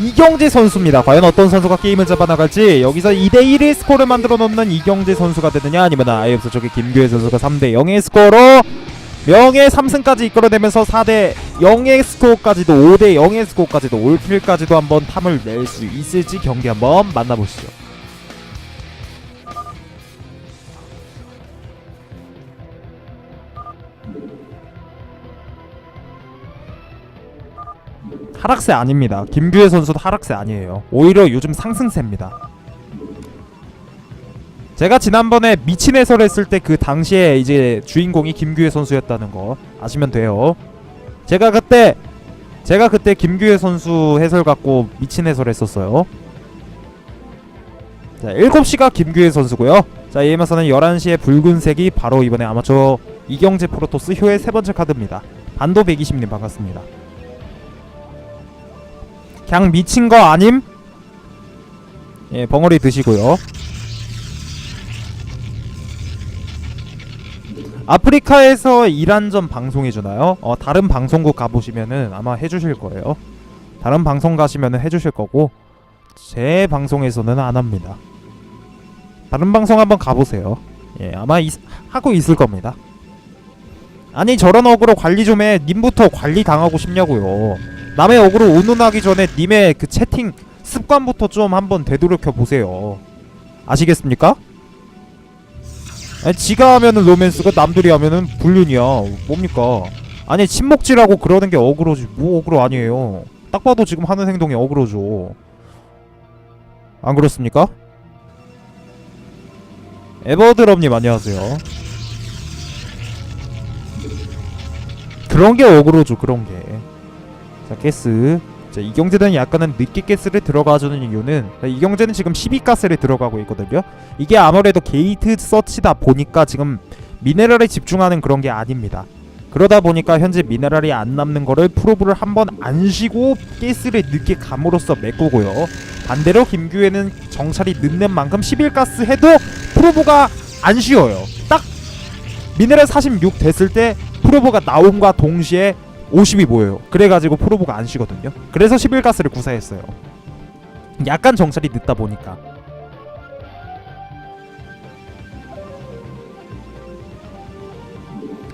이경재 선수입니다. 과연 어떤 선수가 게임을 잡아나갈지 여기서 2대1의 스코어를 만들어 놓는 이경재 선수가 되느냐 아니면 아예 없어 저기 김규혜 선수가 3대 0의 스코어로 명예 3승까지 이끌어내면서 4대 0의 스코어까지도 5대 0의 스코어까지도 올킬까지도 한번 탐을 낼 수 있을지 경기 한번 만나보시죠. 하락세 아닙니다. 김규혜 선수도 하락세 아니에요. 오히려 요즘 상승세입니다. 제가 지난번에 미친 해설했을 때 그 당시에 이제 주인공이 김규혜 선수였다는 거 아시면 돼요. 제가 그때 제가 그때 김규혜 선수 해설 갖고 미친 해설 했었어요. 자, 7시가 김규혜 선수고요. 자, 이에마서는 11시에 붉은색이 바로 이번에 아마추어 이경재 프로토스 효의 세 번째 카드입니다. 반도 120님 반갑습니다. 그냥 미친 거 아님? 예, 벙어리 드시고요. 아프리카에서 이란전 방송해 주나요? 어, 다른 방송국 가보시면은 아마 해주실 거예요. 다른 방송 가시면은 해주실 거고 제 방송에서는 안 합니다. 다른 방송 한번 가보세요. 예, 아마 있, 하고 있을 겁니다. 아니 저런 어그로 관리 좀 해. 님부터 관리 당하고 싶냐고요. 남의 어그로 운운하기 전에 님의 그 채팅 습관부터 좀 한번 되돌이켜 보세요. 아시겠습니까? 아니 지가 하면은 로맨스고 남들이 하면은 불륜이야. 뭡니까? 아니 침묵질하고 그러는 게 어그로지. 뭐 어그로 아니에요. 딱 봐도 지금 하는 행동이 어그로죠. 안 그렇습니까? 에버드럼님 안녕하세요. 그런 게 어그로죠. 그런 게. 자 가스. 자 이경재는 약간은 늦게 가스를 들어가주는 이유는 자, 이경재는 지금 12가스를 들어가고 있거든요. 이게 아무래도 게이트 서치다 보니까 지금 미네랄에 집중하는 그런 게 아닙니다. 그러다 보니까 현재 미네랄이 안 남는 거를 프로브를 한 번 안 쉬고 가스를 늦게 감으로써 메꾸고요. 반대로 김규혜는 정찰이 늦는 만큼 11가스 해도 프로브가 안 쉬어요. 딱 미네랄 46 됐을 때 프로브가 나옴과 동시에 50이 모여요. 그래가지고 프로보가 안 쉬거든요. 그래서 11가스를 구사했어요. 약간 정찰이 늦다 보니까.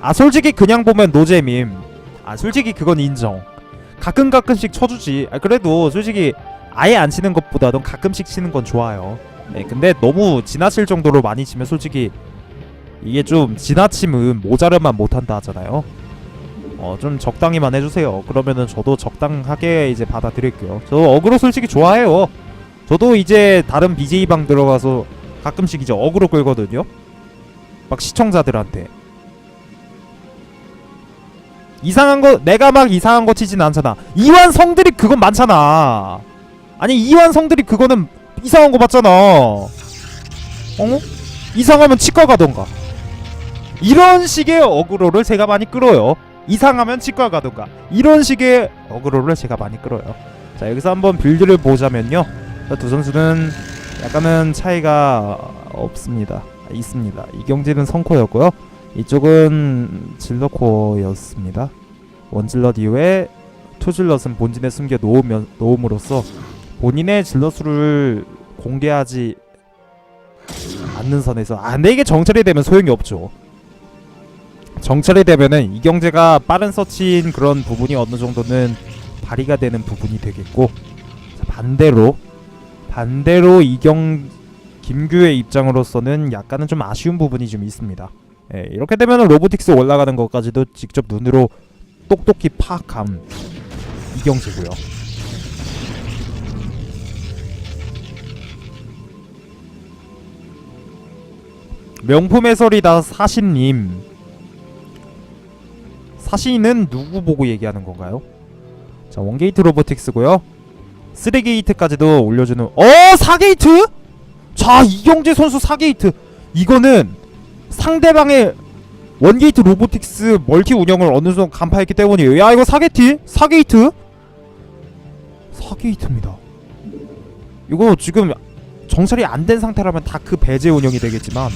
아 솔직히 그냥 보면 노잼임. 아 솔직히 그건 인정. 가끔 가끔씩 쳐주지. 아 그래도 솔직히 아예 안 치는 것보다는 가끔씩 치는 건 좋아요. 네, 근데 너무 지나칠 정도로 많이 치면 솔직히 이게 좀 지나침은 모자르만 못한다 하잖아요. 어 좀 적당히만 해주세요. 그러면은 저도 적당하게 이제 받아들일게요. 저 어그로 솔직히 좋아해요. 저도 이제 다른 BJ 방 들어가서 가끔씩 이제 어그로 끌거든요. 막 시청자들한테 이상한 거 내가 막 이상한 거 치진 않잖아. 이완 성들이 그건 많잖아. 아니 이완 성들이 그거는 이상한 거 봤잖아. 어? 이상하면 치과 가던가. 이런 식의 어그로를 제가 많이 끌어요. 이상하면 치과 가던가. 이런 식의 어그로를 제가 많이 끌어요. 자 여기서 한번 빌드를 보자면요. 자, 두 선수는 약간은 차이가 없습니다. 있습니다. 이경재는 성코였고요. 이쪽은 질러코어였습니다. 원질럿 이후에 투질럿은 본진에 숨겨 놓으면, 놓음으로써 본인의 질럿수를 공개하지 않는 선에서 아 근데 이게 정찰이 되면 소용이 없죠 정찰이 되면은 이경재가 빠른 서치인 그런 부분이 어느 정도는 발휘가 되는 부분이 되겠고 자, 반대로 반대로 이경 김규의 입장으로서는 약간은 좀 아쉬운 부분이 좀 있습니다. 예, 이렇게 되면은 로보틱스 올라가는 것까지도 직접 눈으로 똑똑히 파악함 이경재고요. 명품 해설이다 사신님 사신은 누구 보고 얘기하는 건가요? 자 원게이트 로보틱스고요 3게이트까지도 올려주는 어 4게이트? 자 이경재 선수 4게이트 이거는 상대방의 원게이트 로보틱스 멀티 운영을 어느 정도 간파했기 때문이에요 야 이거 4게이트? 4게이트? 4게이트입니다 이거 지금 정찰이 안 된 상태라면 다크 배제 운영이 되겠지만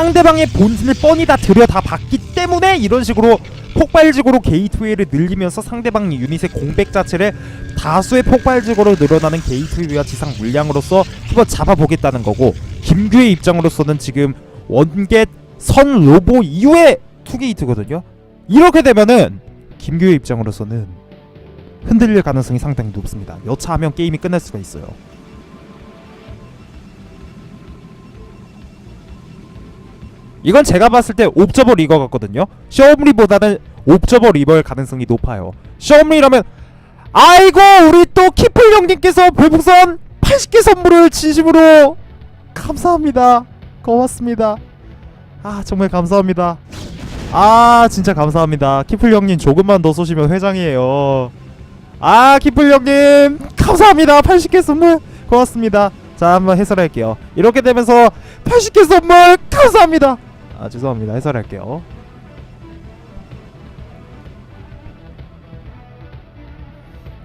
상대방의 본진을 뻔히 다 들여 다 봤기 때문에 이런 식으로 폭발적으로 게이트웨이를 늘리면서 상대방 유닛의 공백 자체를 다수의 폭발적으로 늘어나는 게이트웨이와 지상 물량으로서 한번 잡아보겠다는 거고 김규의 입장으로서는 지금 원겟 선 로보 이후에 투게이트거든요. 이렇게 되면은 김규의 입장으로서는 흔들릴 가능성이 상당히 높습니다. 여차하면 게임이 끝날 수가 있어요. 이건 제가 봤을 때 옵저버 리거 같거든요. 셔엄리보다는 옵저버 리버일 가능성이 높아요. 셔엄리라면 아이고 우리 또 키플 형님께서 별풍선 80개 선물을 진심으로 감사합니다. 고맙습니다. 아 정말 감사합니다. 아 진짜 감사합니다. 키플 형님 조금만 더 쏘시면 회장이에요. 아 키플 형님 감사합니다. 80개 선물 고맙습니다. 자 한번 해설할게요. 이렇게 되면서 80개 선물 감사합니다. 아 죄송합니다. 해설할게요.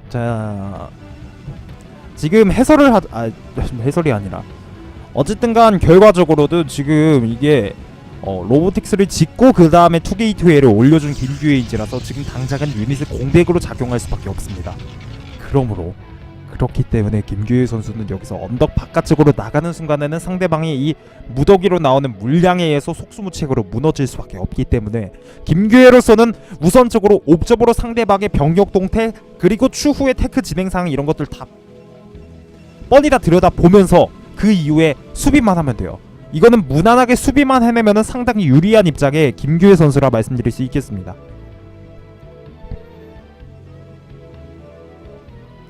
자 지금 해설을 하 아, 해설이 아니라 어쨌든간 결과적으로도 지금 이게 어, 로보틱스를 짓고 그 다음에 투게이트웨이를 올려준 김규혜인지라서 지금 당장은 유닛을 공백으로 작용할 수밖에 없습니다. 그러므로 그렇기 때문에 김규혜 선수는 여기서 언덕 바깥쪽으로 나가는 순간에는 상대방이 이 무더기로 나오는 물량에 의해서 속수무책으로 무너질 수밖에 없기 때문에 김규혜로서는 우선적으로 옵저버로 상대방의 병력 동태 그리고 추후의 테크 진행 상황 이런 것들 다 뻔히 다 들여다 보면서 그 이후에 수비만 하면 돼요. 이거는 무난하게 수비만 해내면은 상당히 유리한 입장에 김규혜 선수라 말씀드릴 수 있겠습니다.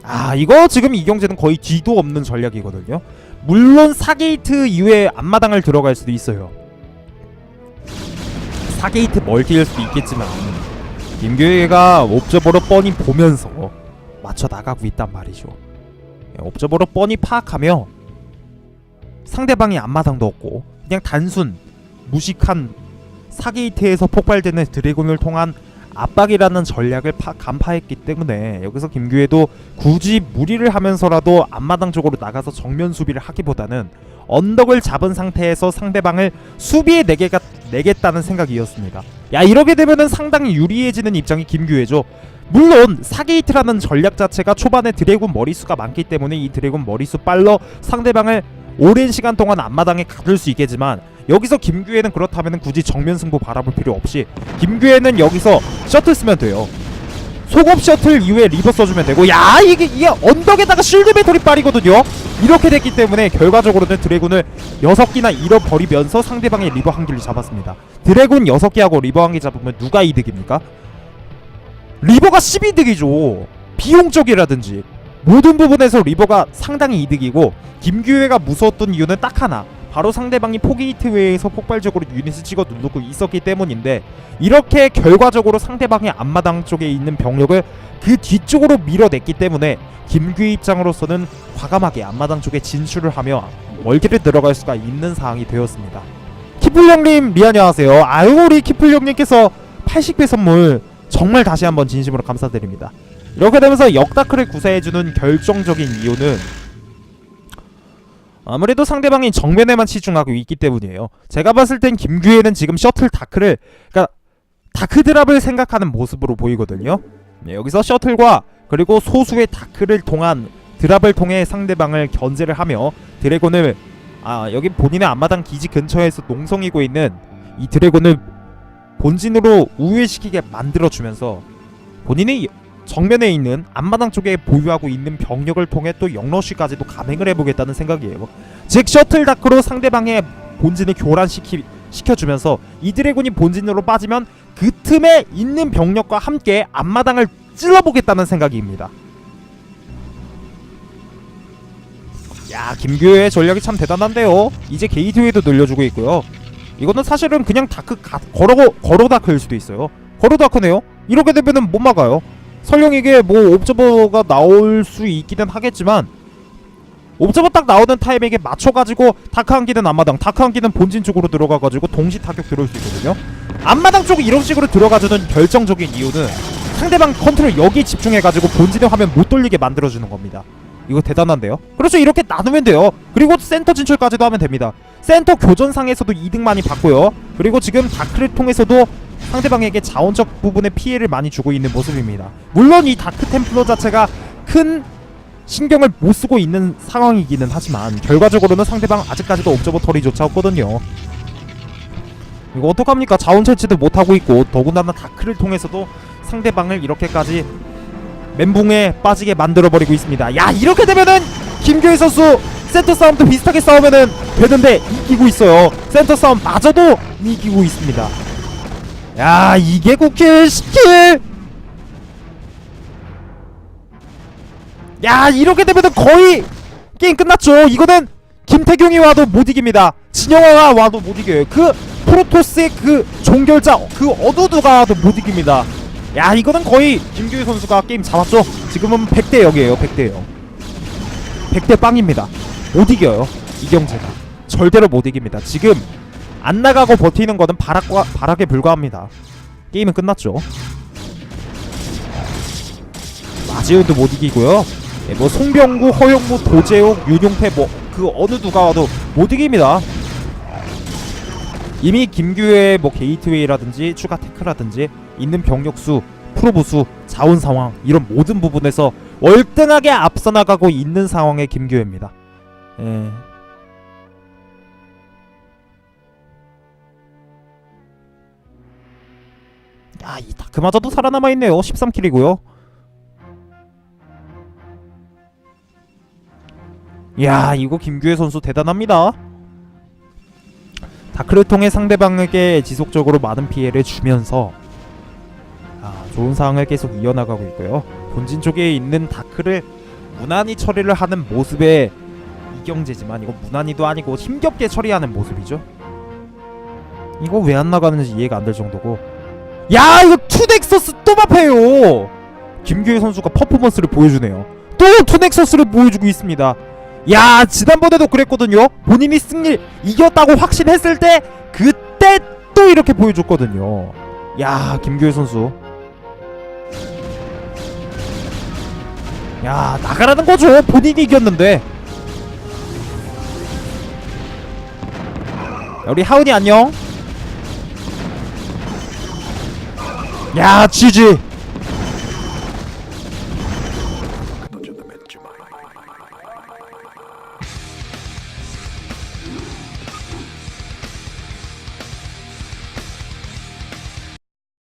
아 이거 지금 이경재는 거의 뒤도 없는 전략이거든요. 물론 4게이트 이후에 앞마당을 들어갈 수도 있어요. 4게이트 멀티일 수도 있겠지만 김규혜가 옵저버로 뻔히 보면서 맞춰 나가고 있단 말이죠. 예, 옵저버로 뻔히 파악하며 상대방이 앞마당도 없고 그냥 단순 무식한 4게이트에서 폭발되는 드래곤을 통한 압박이라는 전략을 파, 간파했기 때문에 여기서 김규혜도 굳이 무리를 하면서라도 앞마당 쪽으로 나가서 정면 수비를 하기보다는 언덕을 잡은 상태에서 상대방을 수비에 내게가, 내겠다는 생각이었습니다. 야 이렇게 되면은 상당히 유리해지는 입장이 김규혜죠. 물론 4게이트라는 전략 자체가 초반에 드래곤 머리수가 많기 때문에 이 드래곤 머리수 빨러 상대방을 오랜 시간 동안 앞마당에 가둘 수 있겠지만 여기서 김규혜는 그렇다면 굳이 정면 승부 바라볼 필요 없이 김규혜는 여기서 셔틀 쓰면 돼요. 속업 셔틀 이후에 리버 써주면 되고 야 이게 이게 언덕에다가 실드 배터리 빨이거든요. 이렇게 됐기 때문에 결과적으로는 드래곤을 6기나 잃어버리면서 상대방의 리버 한 기를 잡았습니다. 드래곤 6개하고 리버 한 개 잡으면 누가 이득입니까? 리버가 12득이죠. 비용적이라든지 모든 부분에서 리버가 상당히 이득이고 김규혜가 무서웠던 이유는 딱 하나 바로 상대방이 포게이트웨이에서 폭발적으로 유닛을 찍어 누르고 있었기 때문인데 이렇게 결과적으로 상대방의 앞마당 쪽에 있는 병력을 그 뒤쪽으로 밀어냈기 때문에 김규혜 입장으로서는 과감하게 앞마당 쪽에 진출을 하며 멀기를 들어갈 수가 있는 상황이 되었습니다. 키플령님 미안해하세요. 아유 우리 키플령님께서 80배 선물 정말 다시 한번 진심으로 감사드립니다. 이렇게 되면서 역다크를 구사해주는 결정적인 이유는 아무래도 상대방이 정면에만 치중하고 있기 때문이에요. 제가 봤을 땐 김규혜는 지금 셔틀 다크를 그러니까 다크 드랍을 생각하는 모습으로 보이거든요. 네, 여기서 셔틀과 그리고 소수의 다크를 통한 드랍을 통해 상대방을 견제를 하며 드래곤을 아 여기 본인의 앞마당 기지 근처에서 농성이고 있는 이 드래곤을 본진으로 우회시키게 만들어주면서 본인이 정면에 있는 앞마당 쪽에 보유하고 있는 병력을 통해 또 영러쉬까지도 감행을 해보겠다는 생각이에요. 즉 셔틀 다크로 상대방의 본진을 교란시키 시켜주면서 이 드래곤이 본진으로 빠지면 그 틈에 있는 병력과 함께 앞마당을 찔러보겠다는 생각입니다. 야 김규의 전략이 참 대단한데요. 이제 게이트웨이도 늘려주고 있고요. 이거는 사실은 그냥 다크 가, 걸어 걸어 다크일 수도 있어요. 걸어 다크네요. 이렇게 되면은 못 막아요. 설령 이게 뭐 옵저버가 나올 수 있기는 하겠지만 옵저버 딱 나오는 타이밍에 맞춰가지고 다크 한 기는 앞마당, 다크 한 기는 본진 쪽으로 들어가가지고 동시 타격 들어올 수 있거든요. 앞마당 쪽에 이런 식으로 들어가주는 결정적인 이유는 상대방 컨트롤 여기 집중해가지고 본진의 화면 못 돌리게 만들어주는 겁니다. 이거 대단한데요? 그렇죠 이렇게 나누면 돼요 그리고 센터 진출까지도 하면 됩니다 센터 교전상에서도 이득 많이 받고요 그리고 지금 다크를 통해서도 상대방에게 자원적 부분에 피해를 많이 주고 있는 모습입니다 물론 이 다크 템플러 자체가 큰 신경을 못 쓰고 있는 상황이기는 하지만 결과적으로는 상대방 아직까지도 옵저버 터리조차 없거든요. 이거 어떡합니까? 자원 채취도 못 하고 있고 더군다나 다크를 통해서도 상대방을 이렇게까지 멘붕에 빠지게 만들어 버리고 있습니다. 야 이렇게 되면은 김규희 선수 센터 싸움도 비슷하게 싸우면은 되는데 이기고 있어요. 센터 싸움 마저도 이기고 있습니다. 야 이게 9킬 10킬 야 이렇게 되면은 거의 게임 끝났죠. 이거는 김태경이 와도 못 이깁니다. 진영아가 와도 못 이겨요. 그 프로토스의 그 종결자 그 어두두가 와도 못 이깁니다. 야 이거는 거의 김규희 선수가 게임 잡았죠. 지금은 100대 0이에요. 100대 0. 100대 빵입니다. 못 이겨요. 이경재가 절대로 못 이깁니다. 지금 안 나가고 버티는 거는 바락과 바락에 불과합니다. 게임은 끝났죠. 마지우도 못 이기고요. 예, 뭐 송병구, 허용무, 도재욱, 윤용태 뭐 그 어느 누가 와도 못 이깁니다. 이미 김규의 뭐 게이트웨이라든지 추가 테크라든지 있는 병력수, 프로보수, 자원 상황 이런 모든 부분에서 월등하게 앞서 나가고 있는 상황의 김규혜입니다. 예. 야, 이 다크마저도 살아남아 있네요. 13킬이고요. 야, 이거 김규혜 선수 대단합니다. 다크를 통해 상대방에게 지속적으로 많은 피해를 주면서 아, 좋은 상황을 계속 이어나가고 있고요. 본진 쪽에 있는 다크를 무난히 처리를 하는 모습의 이경재지만 이거 무난히도 아니고 힘겹게 처리하는 모습이죠. 이거 왜 안 나가는지 이해가 안 될 정도고. 야, 이거 투넥서스 또 마패요. 김규희 선수가 퍼포먼스를 보여주네요. 또 투넥서스를 보여주고 있습니다. 야, 지난번에도 그랬거든요. 본인이 승리 이겼다고 확신했을 때 그때 또 이렇게 보여줬거든요. 야, 김규희 선수. 야, 나가라는 거죠. 본인이 이겼는데. 야, 우리 하은이 안녕. 야, 지지.